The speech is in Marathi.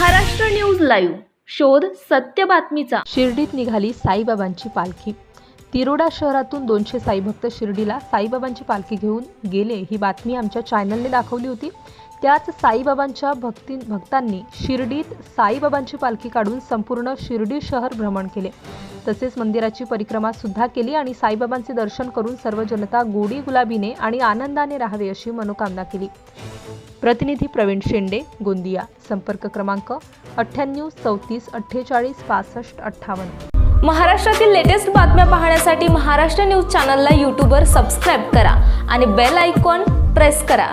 Maharashtra news live. शोध सत्य बातमीचा. शिर्डीत निघाली साईबाबांची पालखी. तिरोडा शहरातून दोनशे साईभक्त शिर्डीला साईबाबांची पालखी घेऊन गेले ही बातमी आमच्या चॅनलने दाखवली होती. त्याच साईबाबांच्या भक्ती भक्तांनी शिर्डीत साईबाबांची पालखी काढून संपूर्ण शिर्डी शहर भ्रमण केले. तसेच मंदिराची परिक्रमा सुद्धा केली आणि साईबाबांचे दर्शन करून सर्व जनता गोडी गुलाबीने आणि आनंदाने राहावे अशी मनोकामना केली. प्रतिनिधी प्रवीण शेंडे गोंदिया. संपर्क क्रमांक अठ्ठ्याण्णव चौतीस अठ्ठेचाळीस पासष्ट अठ्ठावन्न. महाराष्ट्रातील लेटेस्ट बातम्या पाहण्यासाठी महाराष्ट्र न्यूज चॅनलला यूट्यूबवर सबस्क्राईब करा आणि बेल आयकॉन प्रेस करा.